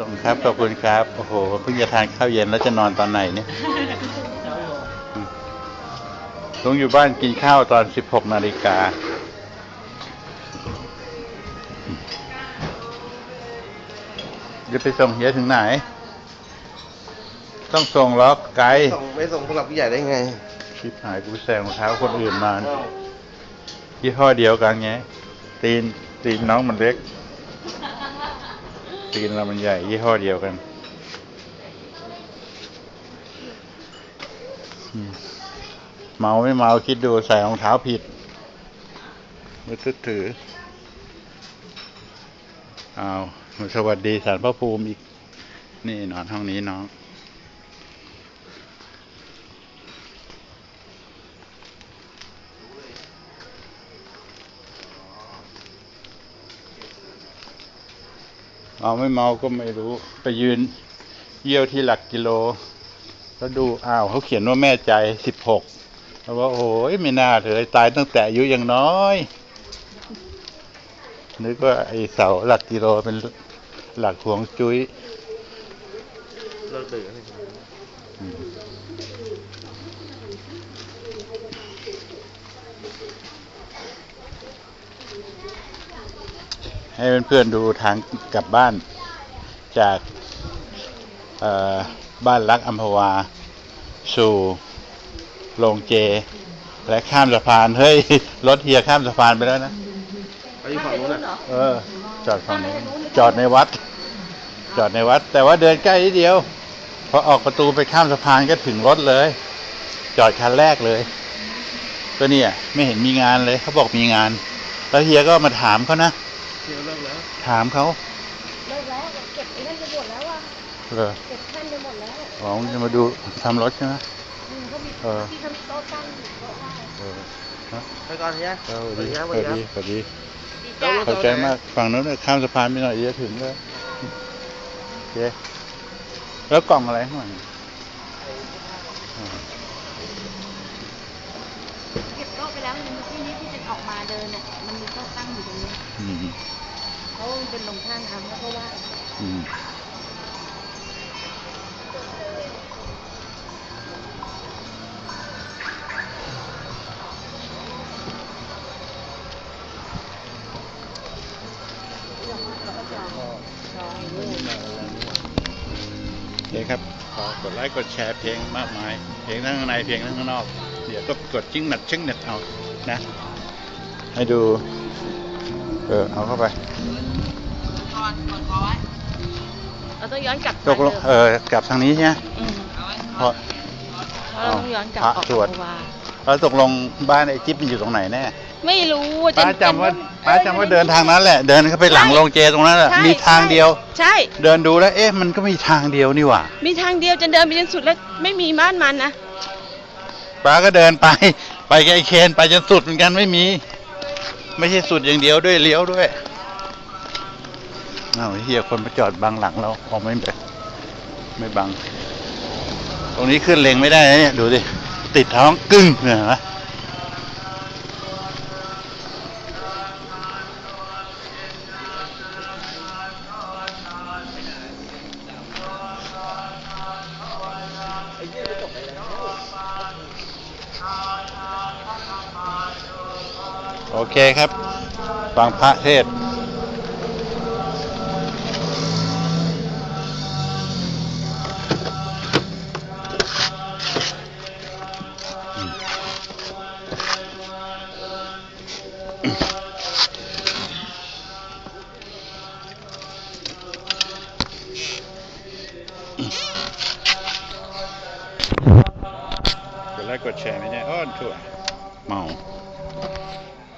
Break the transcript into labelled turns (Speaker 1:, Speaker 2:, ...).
Speaker 1: ส่งครับขอบคุณครับโอ้โหเพิ่งจะทานข้าวเย็นแล้วจะนอนตอนไหนเนี่ยลุงอยู่บ้านกินข้าวตอน16นาฬิกาจะไปส่งเฮียถึงไหน ต้องส่งล็อกไกด์
Speaker 2: ส่งไม่ส่งผู้หลักผู้ใหญ่ได้ไง
Speaker 1: ชิบหายกูแซงรองเท้าคนอื่นมายี่ห้อเดียวกันไงตีนตีนน้องมันเล็ก ตีนละมันใหญ่ยี่ห้อเดียวกัน เมาไม่เมาคิดดูใส่รองเท้าผิดมือถือถืออ้าวสวัสดีสารพระภูมิอีก นี่นอนห้องนี้น้อง เมาไม่เมาก็ไม่รู้ ไปยืนเยี่ยวที่หลักกิโล แล้วดูอ้าวเขาเขียนว่าแม่ใจสิบหกแล้วว่าโอ้ยไม่น่าเลยตายตั้งแต่อายุยังน้อยนึกว่าไอเสาหลักกิโลเป็นหลักหวงจุ้ย
Speaker 2: เลิกดื่ม
Speaker 1: อืม ให้เพื่อนๆดูทางกลับบ้านจากเอ่อบ้านรักอัมพวา สู่โรงเจ และข้ามสะพานเฮ้ยรถเฮียข้ามสะพานไปแล้วนะ
Speaker 2: ไปอยู่ฝั่งนู้นอะ
Speaker 1: เออ จอดฝั่งนี้จอดในวัด จอดในวัด แต่ว่าเดินใกล้นิดเดียวพอออกประตูไปข้ามสะพานก็ถึงรถเลย จอดคันแรกเลย ก็เนี่ย ไม่เห็นมีงานเลยเขาบอกมีงาน แล้วเฮียก็มาถามเขานะ
Speaker 2: เที่ยวเลิกแล้ว
Speaker 1: ถามเขา
Speaker 3: เลิกแล้วเก็บไอ้นั่นไปหมดแล้วอะ
Speaker 1: เออ
Speaker 3: เก็บแท่นไปหมดแล้ว
Speaker 1: อ๋อมึงจะมาดูทำรถใช่ไหม
Speaker 3: อืมเขามี
Speaker 1: เออ
Speaker 3: ที่ทำโต๊ะตั้งอยู่โต๊ะว่าง
Speaker 1: เออฮะ
Speaker 2: ไปก่อนเฮีย
Speaker 1: เออส
Speaker 2: ส
Speaker 1: วั
Speaker 2: วั
Speaker 1: ส
Speaker 2: ส
Speaker 1: ดี
Speaker 2: ดี
Speaker 1: ส
Speaker 2: ครับ
Speaker 1: วัสดีสวัสดี
Speaker 3: ดี
Speaker 2: แล้
Speaker 3: จ้าว
Speaker 2: รถ
Speaker 1: เข้าใจมากฝั่งนู้นน่ะข้ามสะพานไปหน่อยจะถึงแล้วโอเคแล้วกล่องอะไรข้างหลังอ่า
Speaker 3: เก็บโต๊ะไปแล้วมันมีที่นี้ที่จะออกมาเดินเนี่ยมันมีโต๊ะตั้งอยู่ตรงนี้
Speaker 1: อืม
Speaker 3: เขาเป็นลงข้างทางแล้วก็ว่า
Speaker 1: อืมโอเคครับ ขอกดไลค์กดแชร์เพลงมากมาย เพลงทั้งข้างในเพลงทั้งข้างนอกเดี๋ยวก็กดจิ้งหนัดจิ้งหนัดเอานะ ให้ดู เออ เอาเข้าไป
Speaker 3: เราต้องย้อนกลับ
Speaker 1: ตกลงเออกลับทางนี้ใช่ไหม
Speaker 3: อืม
Speaker 1: เพราะ
Speaker 3: เพราะเราต้องย้อนกลับ
Speaker 1: พระ
Speaker 3: ออก
Speaker 1: สวด
Speaker 3: อัมพวา
Speaker 1: แล้วตกลงบ้านไอ้จิ๊บมันอยู่ตรงไหนแน่
Speaker 3: ไม่รู้
Speaker 1: ป้าจำว่าป้าจำว่าเดินทางนั้นแหละ เดินเข้าไปหลังโรงเจตรงนั้นแหละ
Speaker 3: ใช่
Speaker 1: มีทางเดียว
Speaker 3: ใช่
Speaker 1: เดินดูแล้ว เอ๊ะมันก็มีทางเดียวนี่หว่า
Speaker 3: มีทางเดียวจะเดินไปจนสุดแล้วไม่มีบ้านมันนะ
Speaker 1: ป้าก็เดินไป ไปกับไอ้เคนไปจนสุดเหมือนกันไม่มี ไม่ใช่สุดอย่างเดียวด้วยเลี้ยวด้วยเอาเฮียคนมาจอดบังหลังเราออกไม่แบบไม่บัง ตรงนี้ขึ้นเลงไม่ได้เนี่ยดูดิติดท้องกึ้งเนี่ยเห็นไหม โอเคครับ ฟังพระเทศ กดไลค์กดแชร์ไม่ได้อ้อนทั่วเมา